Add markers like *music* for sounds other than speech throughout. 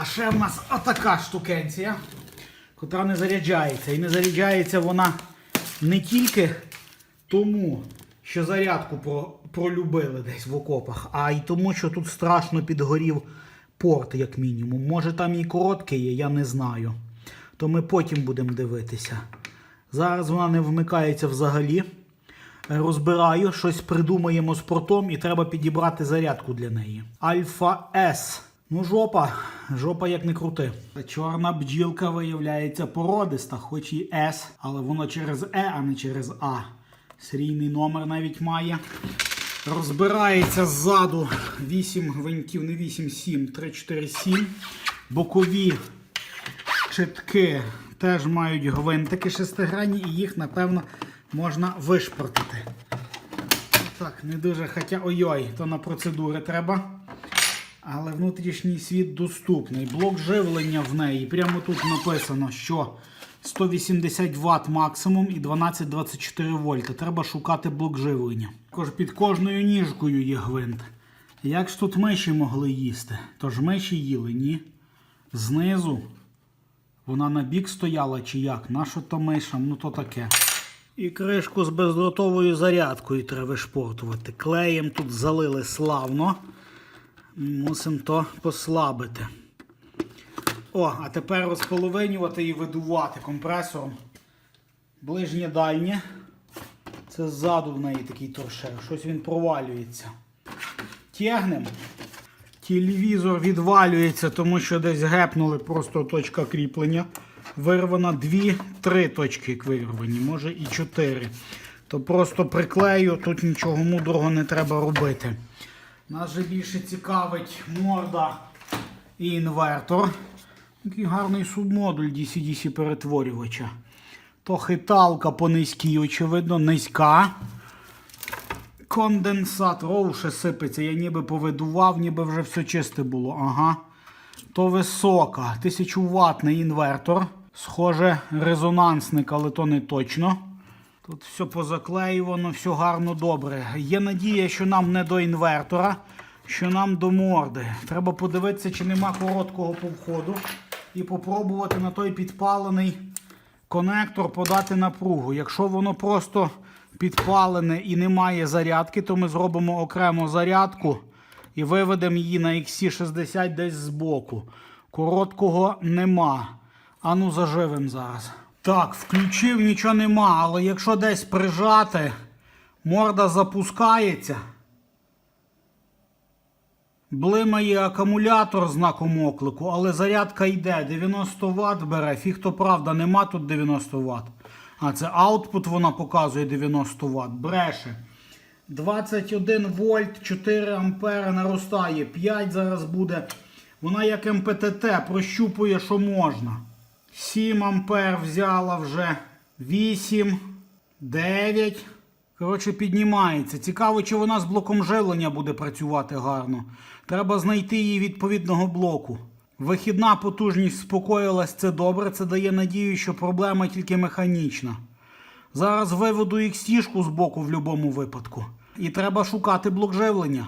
А ще в нас отака штукенція, котра не заряджається. І не заряджається вона не тільки тому, що зарядку про, пролюбили десь в окопах, а й тому, що тут страшно підгорів порт, як мінімум. Може там і короткий є, я не знаю. То ми потім будемо дивитися. Зараз вона не вмикається взагалі. Розбираю, щось придумаємо з портом і треба підібрати зарядку для неї. Альфа С. Ну, жопа, жопа як не крути. Чорна бджілка виявляється породиста, хоч і С, але воно через Е, а не через А. Серійний номер навіть має. Розбирається ззаду 8 гвинтів, не 8, 7, 3, 4, 7. Бокові читки теж мають гвинтики шестигранні і їх, напевно, можна вишпортити. Так, не дуже, хоча ой-ой, то на процедури треба. Але внутрішній світ доступний. Блок живлення в неї. Прямо тут написано, що 180 Вт максимум і 12-24 вольта. Треба шукати блок живлення. Також під кожною ніжкою є гвинт. Як ж тут миші могли їсти? Тож миші їли, ні? Знизу вона на бік стояла чи як? Нащо то мишам? Ну то таке. І кришку з бездротовою зарядкою треба вишпортувати. Клеєм тут залили славно. Мусимо то послабити. О, а тепер розполовинювати і видувати компресором. Ближнє дальнє. Це ззаду в неї такий торшер. Щось він провалюється. Тягнемо. Телевізор відвалюється, тому що десь гепнули просто точка кріплення. Вирвано дві-три точки вирвані, може і чотири. То просто приклею, тут нічого мудрого не треба робити. Нас же більше цікавить морда і інвертор. Такий гарний субмодуль DC-DC перетворювача. То хиталка по низькій, очевидно, низька. Конденсат, роу ще сипеться, я ніби повидував, ніби вже все чисте було. Ага. То висока, 1000 ваттний інвертор. Схоже, резонансник, але то не точно. Тут все позаклеювано, все гарно добре. Є надія, що нам не до інвертора, що нам до морди. Треба подивитися, чи нема короткого по входу. І попробувати на той підпалений конектор подати напругу. Якщо воно просто підпалене і немає зарядки, то ми зробимо окремо зарядку і виведемо її на XC60 десь збоку. Короткого нема. Ану заживемо зараз. Так, включив, нічого нема, але якщо десь прижати, морда запускається. Блимає акумулятор знаком оклику, але зарядка йде. 90 Вт бере. Фіг то правда, нема тут 90 Вт. А це аутпут вона показує 90 Вт. Бреше. 21 вольт, 4 ампери наростає. 5 зараз буде. Вона як МПТТ прощупує, що можна. 7 ампер взяла вже. 8, 9. Коротше, піднімається. Цікаво, чи вона з блоком живлення буде працювати гарно. Треба знайти її відповідного блоку. Вихідна потужність спокоїлась, це добре. Це дає надію, що проблема тільки механічна. Зараз виведу XT-шку з боку в будь-якому випадку. І треба шукати блок живлення.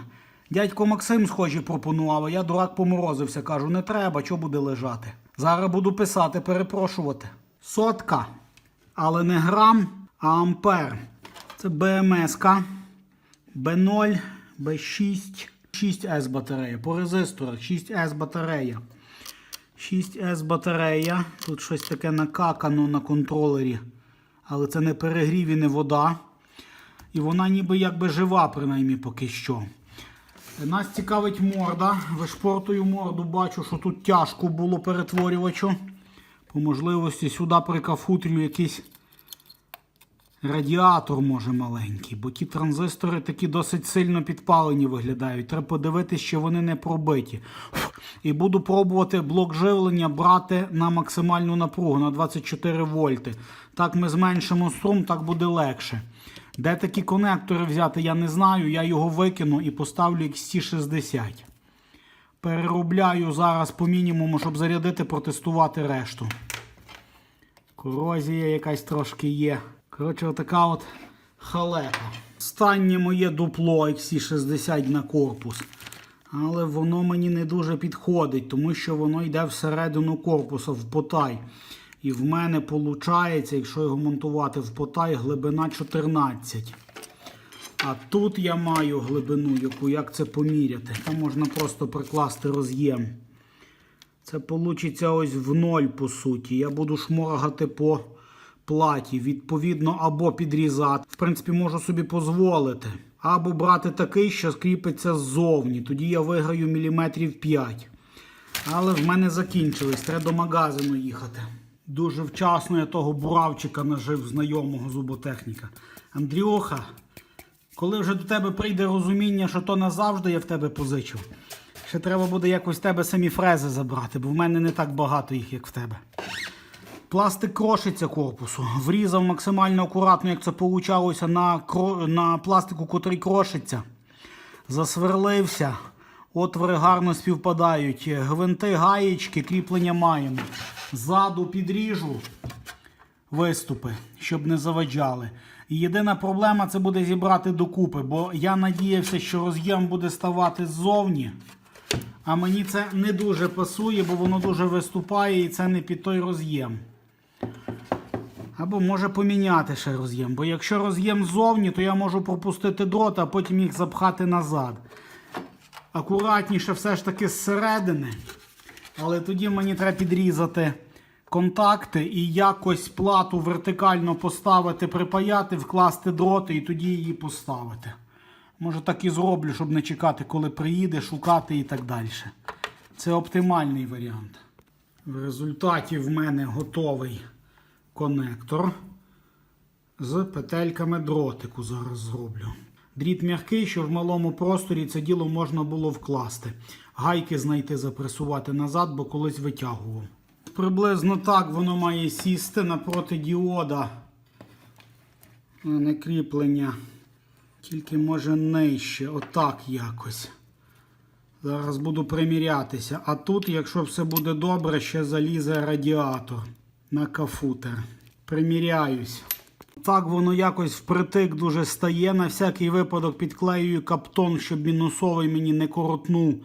Дядько Максим, схожі, пропонував, а я дурак поморозився. Кажу, не треба, що буде лежати. Зараз буду писати, перепрошувати. Сотка. Але не грам, а ампер. Це БМС-ка. Б0, Б6, 6С батарея. По резисторах 6С батарея. 6С батарея. Тут щось таке накакано на контролері. Але це не перегрів і не вода. І вона ніби якби жива, принаймні поки що. Нас цікавить морда. Вишпортую морду, бачу, що тут тяжко було перетворювачу. По можливості сюди прикафутрю якийсь радіатор, може, маленький, бо ті транзистори такі досить сильно підпалені виглядають. Треба подивитися, що вони не пробиті. І буду пробувати блок живлення брати на максимальну напругу на 24 вольти. Так ми зменшимо струм, так буде легше. Де такі конектори взяти, я не знаю. Я його викину і поставлю XT60. Переробляю зараз по мінімуму, щоб зарядити, протестувати решту. Корозія якась трошки є. Коротше, отака от халепа. Останнє моє дупло XC60 на корпус. Але воно мені не дуже підходить, тому що воно йде всередину корпуса в потай. І в мене виходить, якщо його монтувати в потай, глибина 14. А тут я маю глибину, яку як це поміряти. Там можна просто прикласти роз'єм. Це вийде ось в ноль, по суті. Я буду шморгати по платі. Відповідно, або підрізати. В принципі, можу собі дозволити. Або брати такий, що скріпиться ззовні. Тоді я виграю міліметрів 5. Але в мене закінчились. Треба до магазину їхати. Дуже вчасно я того буравчика нажив знайомого зуботехніка. Андрюха, коли вже до тебе прийде розуміння, що то назавжди я в тебе позичив. Ще треба буде якось в тебе самі фрези забрати, бо в мене не так багато їх, як в тебе. Пластик крошиться корпусу. Врізав максимально акуратно, як це получалося на, кро... на пластику, котрий крошиться. Засверлився. Отвори гарно співпадають. Гвинти, гаєчки, кріплення маємо. Ззаду підріжу виступи, щоб не заваджали. І єдина проблема це буде зібрати докупи, бо я надіявся, що роз'єм буде ставати ззовні. А мені це не дуже пасує, бо воно дуже виступає і це не під той роз'єм. Або може поміняти ще роз'єм. Бо якщо роз'єм ззовні, то я можу пропустити дрот, а потім їх запхати назад. Акуратніше все ж таки зсередини. Але тоді мені треба підрізати контакти і якось плату вертикально поставити, припаяти, вкласти дроти і тоді її поставити. Може так і зроблю, щоб не чекати, коли приїде, шукати і так далі. Це оптимальний варіант. В результаті в мене готовий конектор з петельками дротику зараз зроблю. Дріт м'який, що в малому просторі це діло можна було вкласти. Гайки знайти, запресувати назад, бо колись витягував. Приблизно так воно має сісти напроти діода. А Не кріплення. Тільки може нижче. Отак якось. Зараз буду примірятися. А тут, якщо все буде добре, ще залізе радіатор на кафутер. Приміряюсь. Так воно якось впритик дуже стає. На всякий випадок підклеюю каптон, щоб мінусовий мені не коротнув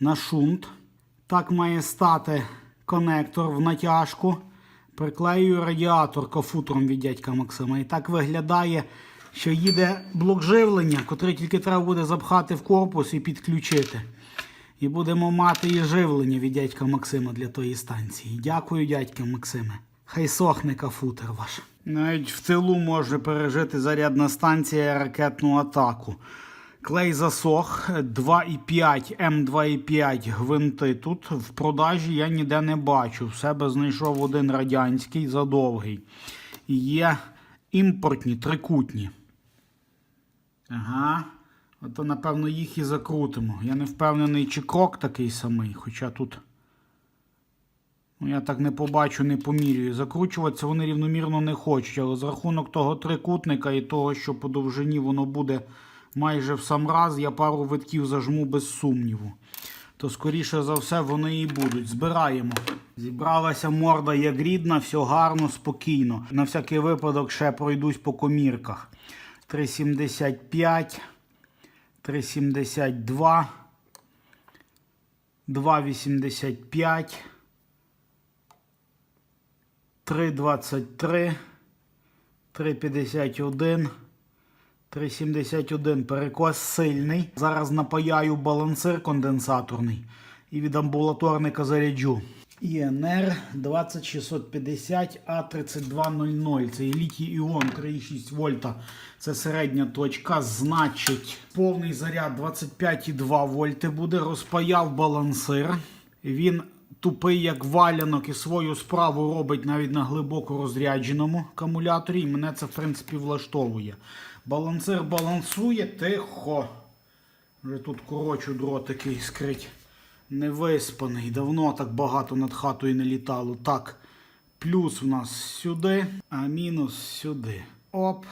на шунт. Так має стати конектор в натяжку. Приклеюю радіатор кафутром від дядька Максима. І так виглядає, що їде блок живлення, котрий тільки треба буде запхати в корпус і підключити. І будемо мати і живлення від дядька Максима для тої станції. Дякую, дядька Максиме. Хай сохне кафутер ваш. Навіть в тилу може пережити зарядна станція ракетну атаку. Клей засох 2,5 М2,5 гвинти. Тут в продажі я ніде не бачу. В себе знайшов один радянський задовгий. Є імпортні трикутні. Ага. Ото, напевно, їх і закрутимо. Я не впевнений, чи крок такий самий, хоча тут. Ну, я так не побачу, не помірюю. Закручуватися вони рівномірно не хочуть, але з рахунок того трикутника і того, що по довжині воно буде майже в сам раз, я пару витків зажму без сумніву. То, скоріше за все, вони і будуть. Збираємо. Зібралася морда як рідна, все гарно, спокійно. На всякий випадок ще пройдусь по комірках. 3,75, 3,72, 2,85. 3,23, 3,51, 3,71. Перекос сильний. Зараз напаяю балансир конденсаторний і від амбулаторника заряджу. ІНР 20650 А3200. Це літій іон 3,6 вольта. Це середня точка. Значить, повний заряд 25,2 вольти буде. Розпаяв балансир. Він тупий, як валянок, і свою справу робить навіть на глибоко розрядженому акумуляторі. І мене це, в принципі, влаштовує. Балансир балансує тихо. Вже тут корочу дротики іскрить. Невиспаний. Давно так багато над хатою не літало. Так, плюс в нас сюди, а мінус сюди. Оп.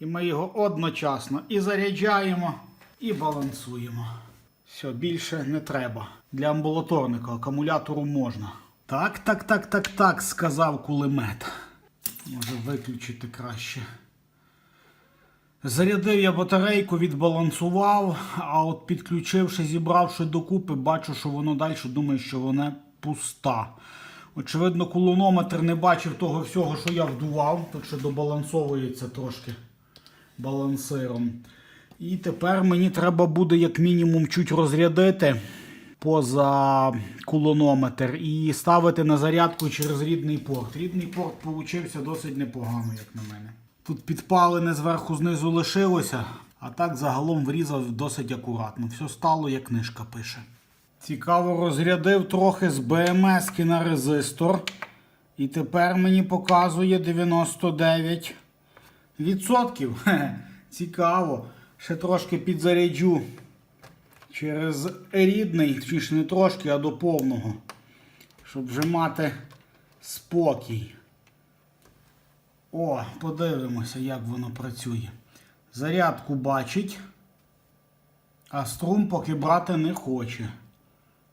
І ми його одночасно і заряджаємо, і балансуємо. Все, більше не треба. Для амбулаторника акумулятору можна. Так, так, так, так, так, сказав кулемет. Може виключити краще. Зарядив я батарейку, відбалансував, а от підключивши, зібравши докупи, бачу, що воно далі думає, що вона пуста. Очевидно, кулонометр не бачив того всього, що я вдував, так що добалансовується трошки балансиром. І тепер мені треба буде як мінімум чуть розрядити поза кулонометр і ставити на зарядку через рідний порт. Рідний порт получився досить непогано, як на мене. Тут підпалене зверху знизу лишилося, а так загалом врізав досить акуратно. Все стало, як книжка пише. Цікаво, розрядив трохи з БМС на резистор. І тепер мені показує 99 відсотків. Хе-хе. Цікаво. Ще трошки підзаряджу через рідний, точніше не трошки, а до повного. Щоб вже мати спокій. О, подивимося, як воно працює. Зарядку бачить, а струм поки брати не хоче.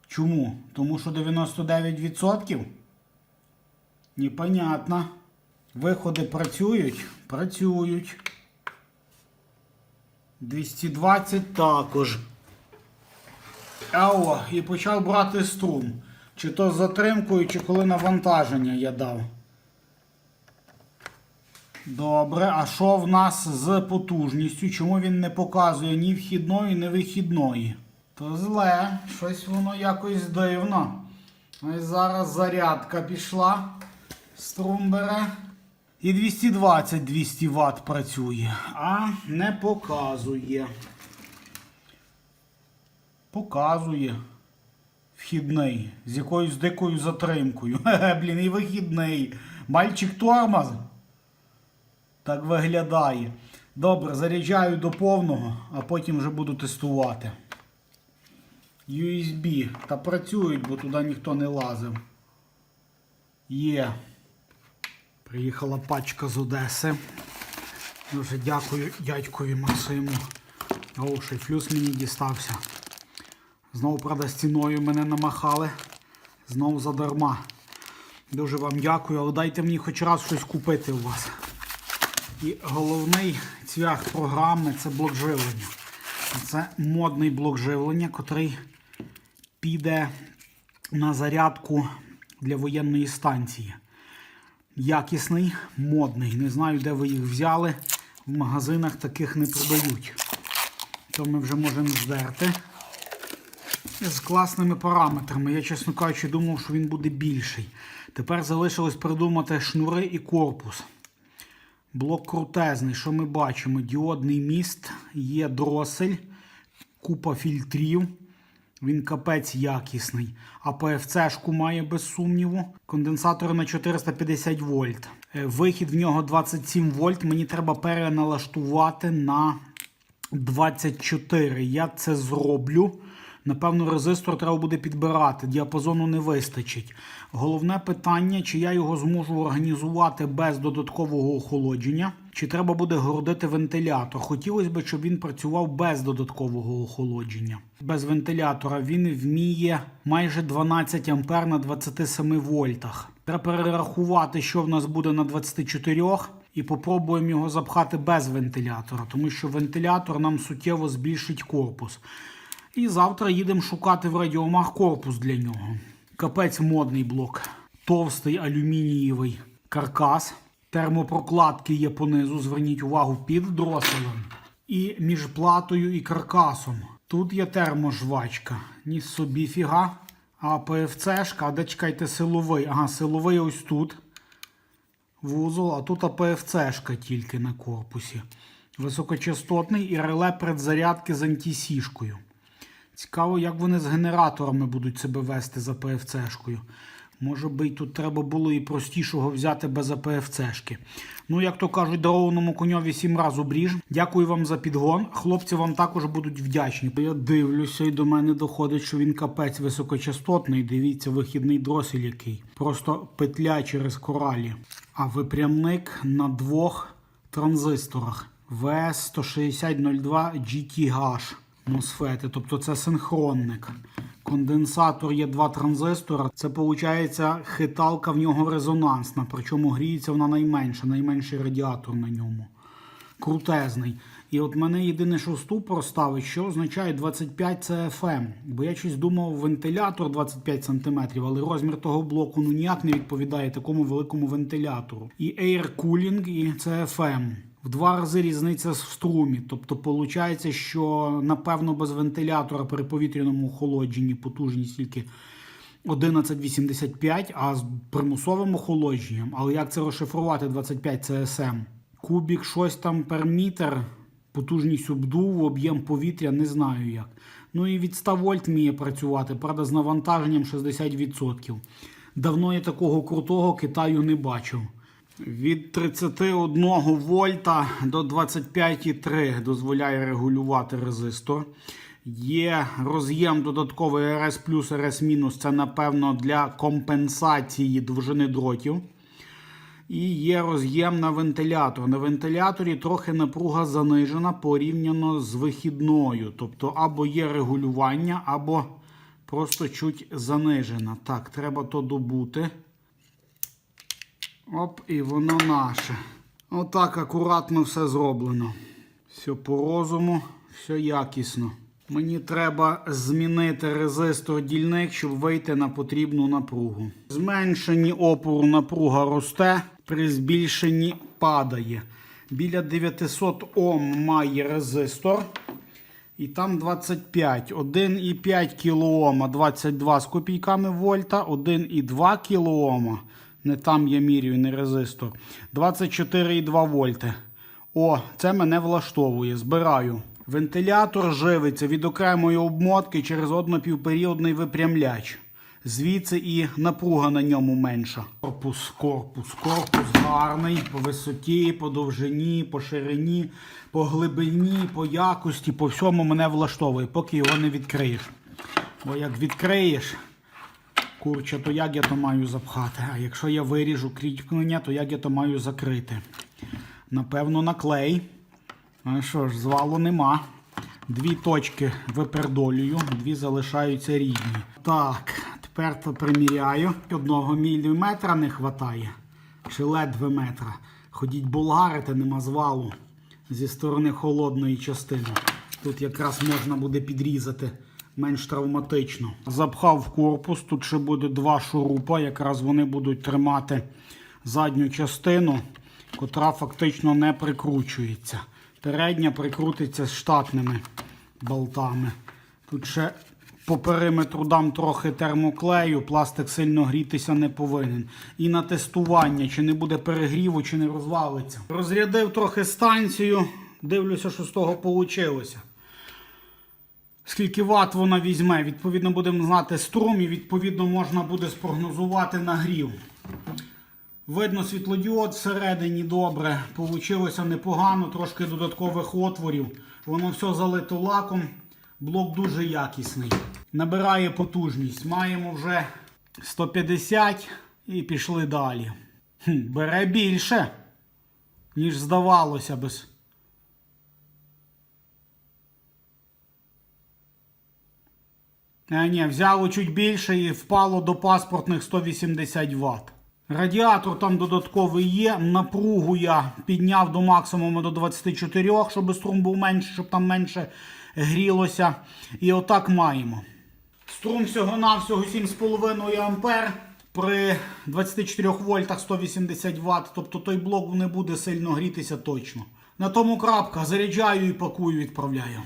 Чому? Тому що 99%? Непонятно. Виходи працюють? Працюють. 220 також. А о, і почав брати струм. Чи то з затримкою, чи коли навантаження я дав. Добре, а що в нас з потужністю? Чому він не показує ні вхідної, ні вихідної? То зле, щось воно якось дивно. Ось зараз зарядка пішла. Струм бере. І 220-200 Вт працює, а не показує. Показує. Вхідний. З якоюсь дикою затримкою. *laughs* Блін, і вихідний. Мальчик тормоз. Так виглядає. Добре, заряджаю до повного, а потім вже буду тестувати. USB. Та працюють, бо туди ніхто не лазив. Є. Приїхала пачка з Одеси. Дуже дякую дядькові Максиму. Ще флюс мені дістався. Знову, правда, ціною мене намахали. Знову задарма. Дуже вам дякую, але дайте мені хоч раз щось купити у вас. І головний цвях програми це блок живлення. Це модний блок живлення, котрий піде на зарядку для воєнної станції. Якісний, модний. Не знаю, де ви їх взяли. В магазинах таких не продають. То ми вже можемо здерти. З класними параметрами. Я, чесно кажучи, думав, що він буде більший. Тепер залишилось придумати шнури і корпус. Блок крутезний. Що ми бачимо? Діодний міст, є дросель, купа фільтрів. Він капець якісний. А ПФЦ-шку має без сумніву. Конденсатор на 450 вольт. Е, Вихід в нього 27 вольт. Мені треба переналаштувати на 24. Я це зроблю. Напевно, резистор треба буде підбирати, діапазону не вистачить. Головне питання, чи я його зможу організувати без додаткового охолодження, чи треба буде городити вентилятор. Хотілося б, щоб він працював без додаткового охолодження. Без вентилятора він вміє майже 12 ампер на 27 вольтах. Треба перерахувати, що в нас буде на 24 і попробуємо його запхати без вентилятора, тому що вентилятор нам суттєво збільшить корпус. І завтра їдемо шукати в радіомах корпус для нього. Капець модний блок. Товстий алюмінієвий каркас. Термопрокладки є понизу. Зверніть увагу під дроселем. І між платою і каркасом. Тут є терможвачка. Ні собі фіга. А ПФЦшка, а де чекайте силовий. Ага, силовий ось тут. Вузол, а тут АПФЦшка тільки на корпусі. Високочастотний і реле предзарядки з антисішкою. Цікаво, як вони з генераторами будуть себе вести за АПФЦшкою. Може би, тут треба було і простішого взяти без АПФЦшки. Ну, як то кажуть, дарованому коньові сім разів обріж. Дякую вам за підгон. Хлопці вам також будуть вдячні. Я дивлюся, і до мене доходить, що він капець високочастотний. Дивіться, вихідний дросель який. Просто петля через коралі. А випрямник на двох транзисторах. VS16002 GTH. MOSFET, тобто це синхронник. Конденсатор є два транзистора. Це виходить хиталка в нього резонансна, причому гріється вона найменша, найменший радіатор на ньому. Крутезний. І от мене єдине, що ступор ставить, що означає 25 CFM. Бо я щось думав, вентилятор 25 см, але розмір того блоку ну ніяк не відповідає такому великому вентилятору. І Air Cooling, і CFM. В два рази різниця в струмі. Тобто, виходить, що напевно без вентилятора при повітряному охолодженні потужність тільки 1185, а з примусовим охолодженням. Але як це розшифрувати 25 CSM? Кубік, щось там per метр, потужність обдуву, об'єм повітря, не знаю як. Ну і від 100 вольт вміє працювати, правда, з навантаженням 60%. Давно я такого крутого Китаю не бачив. Від 31 вольта до 25,3 дозволяє регулювати резистор. Є роз'єм додатковий RS плюс RS мінус. Це напевно для компенсації довжини дротів. І є роз'єм на вентилятор. На вентиляторі трохи напруга занижена порівняно з вихідною. Тобто, або є регулювання, або просто чуть занижена. Так, треба то добути. Оп, і воно наше. Отак акуратно все зроблено. Все по розуму, все якісно. Мені треба змінити резистор дільник, щоб вийти на потрібну напругу. Зменшенні опору напруга росте, при збільшенні падає. Біля 900 Ом має резистор. І там 25. 1,5 кОм 22 з копійками вольта, 1,2 кОм. Не там я міряю, не резистор. 24,2 вольти. О, це мене влаштовує. Збираю. Вентилятор живиться від окремої обмотки через однопівперіодний випрямляч. Звідси і напруга на ньому менша. Корпус, корпус, корпус гарний по висоті, по довжині, по ширині, по глибині, по якості, по всьому мене влаштовує, поки його не відкриєш. Бо як відкриєш, курча, то як я то маю запхати? А якщо я виріжу кріплення, то як я то маю закрити? Напевно, на клей. А що ж, звалу нема. Дві точки випердолюю, дві залишаються рідні. Так, тепер то приміряю. Одного міліметра не вистачає. Чи ледве метра. Ходіть болгарити, нема звалу зі сторони холодної частини. Тут якраз можна буде підрізати менш травматично. Запхав в корпус, тут ще буде два шурупа, якраз вони будуть тримати задню частину, котра фактично не прикручується. Передня прикрутиться з штатними болтами. Тут ще по периметру дам трохи термоклею, пластик сильно грітися не повинен. І на тестування, чи не буде перегріву, чи не розвалиться. Розрядив трохи станцію, дивлюся, що з того вийшло. Скільки ват вона візьме, відповідно, будемо знати струм і відповідно можна буде спрогнозувати нагрів. Видно світлодіод всередині добре. Получилося непогано, трошки додаткових отворів. Воно все залито лаком. Блок дуже якісний. Набирає потужність. Маємо вже 150 і пішли далі. Хм, бере більше, ніж здавалося без. А, ні, взяло чуть більше і впало до паспортних 180 Вт. Радіатор там додатковий є. Напругу я підняв до максимуму до 24, щоб струм був менше, щоб там менше грілося. І отак маємо. Струм всього-навсього 7,5 ампер при 24 вольтах 180 Вт. Тобто той блок не буде сильно грітися точно. На тому крапка. Заряджаю і пакую, відправляю.